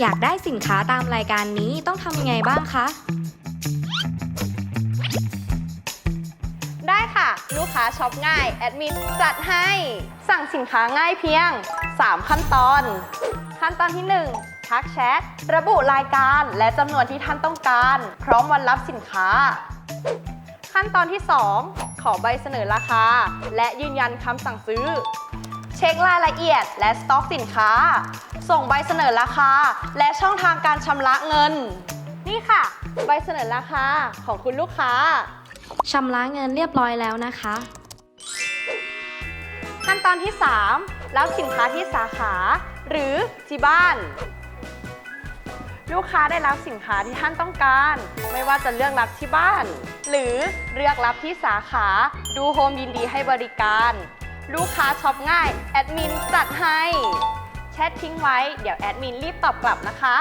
อยากได้สินค้าตามรายการนี้ต้องทำยังไงบ้างคะ ได้ค่ะ ลูกค้าช็อปง่าย แอดมินจัดให้ สั่งสินค้าง่ายเพียง 3 ขั้นตอน ขั้นตอนที่ 1 ทักแชท ระบุรายการและจำนวนที่ท่านต้องการ พร้อมวันรับสินค้า ขั้นตอนที่ 2 ขอใบเสนอราคา และยืนยันคำสั่งซื้อ เช็ครายละเอียดและสต็อกสินค้า ส่งใบเสนอราคา และช่องทางการชำระเงิน นี่ค่ะ ใบเสนอราคาของคุณลูกค้า ชำระเงินเรียบร้อยแล้วนะคะ ขั้นตอนที่ 3 รับสินค้าที่สาขา หรือที่บ้าน ลูกค้าได้รับสินค้าที่ท่านต้องการ ไม่ว่าจะเลือกรับที่บ้าน หรือเลือกรับที่สาขา ดูโฮมยินดีให้บริการ ลูกค้าช็อปง่าย แอดมินจัดให้ แชททิ้งไว้ เดี๋ยวแอดมินรีบตอบกลับนะคะ